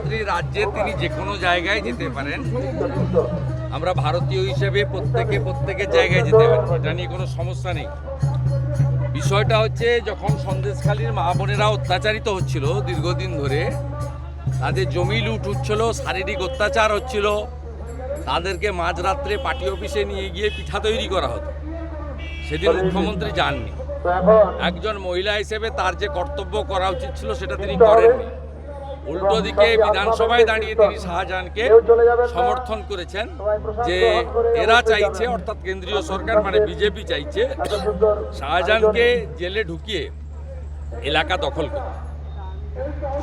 মুখ্যমন্ত্রী রাজ্যে তিনি যে কোনো জায়গায় যেতে পারেন, আমরা ভারতীয় হিসেবে প্রত্যেকে প্রত্যেকের জায়গায় যেতে পারি, এটা নিয়ে কোনো সমস্যা নেই। বিষয়টা হচ্ছে, যখন সন্দেশখালীর মা বোনেরা অত্যাচারিত হচ্ছিল দীর্ঘদিন ধরে, তাদের জমি লুট হচ্ছিল, শারীরিক অত্যাচার হচ্ছিল, তাদেরকে মাঝরাত্রে পার্টি অফিসে নিয়ে গিয়ে পিঠা তৈরি করা হতো। সেদিন মুখ্যমন্ত্রী যাননি। একজন মহিলা হিসেবে তার যে কর্তব্য করা উচিত ছিল, সেটা তিনি করেননি। উল্টো দিকে বিধানসভায় দাঁড়িয়ে তিনি শাহজাহানকে সমর্থন করেছেন যে এরা চাইছে অর্থাৎ কেন্দ্রীয় সরকার মানে বিজেপি চাইছে শাহজাহানকে জেলে ঢুকিয়ে এলাকা দখল করতে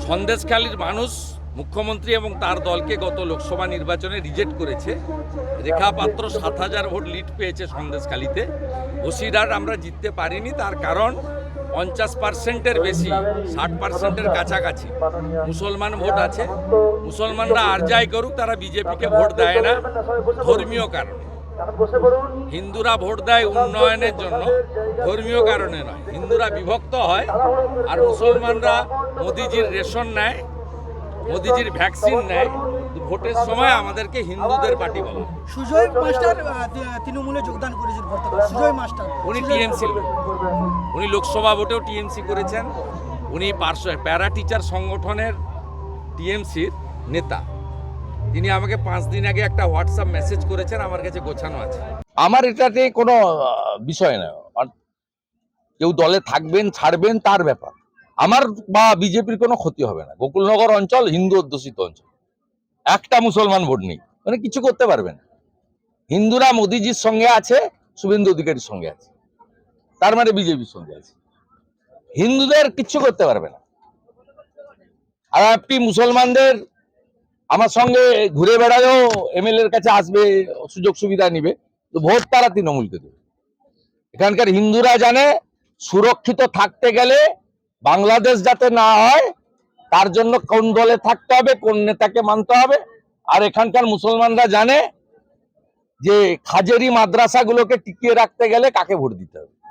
সন্দেশখালীর মানুষ মুখ্যমন্ত্রী এবং তার দলকে গত লোকসভা নির্বাচনে রিজেক্ট করেছে। রেখা পাত্র সাত হাজার ভোট লিড পেয়েছে সন্দেশখালীতে। বসিরহাট আমরা জিততে পারিনি তার কারণ পঞ্চাশ পার্সেন্টের বেশি, ষাট পার্সেন্টের কাছাকাছি। মুসলমান ভোট আছে। মুসলমানরা আর যাই করুক, তারা বিজেপিকে ভোট দেয় না, ধর্মীয় কারণে। হিন্দুরা ভোট দেয় উন্নয়নের জন্য, ধর্মীয় কারণে নয়। হিন্দুরা বিভক্ত হয় আর মুসলমানরা মোদিজির রেশন নেয়। মোদিজির ভ্যাকসিন নেয় ভোটের সময় আমাদেরকে হিন্দুদের পার্টি বলা। হয়। সুজয় মাস্টার তৃণমূলে যোগদান করেছেন বর্তমানে। সুজয় মাস্টার। উনি টিএমসি উনি লোকসভা ভোটেও টিএমসি করেছেন। উনি পার্শ্ব প্যারা টিচার সংগঠনের টিএমসির নেতা। তিনি আমাকে পাঁচ দিন আগে একটা হোয়াটসঅ্যাপ মেসেজ করেছেন আমার কাছে গোছানো আছে। আমার এটাতে কোনো বিষয় নয়। কেউ দলে থাকবেন ছাড়বেন তার ব্যাপার। আমার বা বিজেপির কোনো ক্ষতি হবে না। গোকুলনগর অঞ্চল, হিন্দু অধ্যুষিত অঞ্চল। একটা মুসলমান ভোট নেই। মানে কিছু করতে পারবে না। হিন্দুরা মোদিজির সঙ্গে আছে, শুভেন্দু অধিকারীর সঙ্গে আছে। তার মানে বিজেপির সঙ্গে আছে। হিন্দুদের কিচ্ছু করতে পারবে না। আর আপনি মুসলমানদের আমার সঙ্গে ঘুরে বেড়ালেও এমএলএ এর কাছে আসবে, সুযোগ সুবিধা নিবে, তো ভোট তারা তৃণমূলকে দেবে। এখানকার হিন্দুরা জানে, সুরক্ষিত থাকতে গেলে বাংলাদেশ যাতে না হয়, তার জন্য কোন দলে থাকতে হবে, কোন নেতাকে মানতে হবে। আর এখানকার মুসলমানরা জানে যে খাজেরি মাদ্রাসাগুলোকে টিকিয়ে রাখতে গেলে কাকে ভোট দিতে হবে?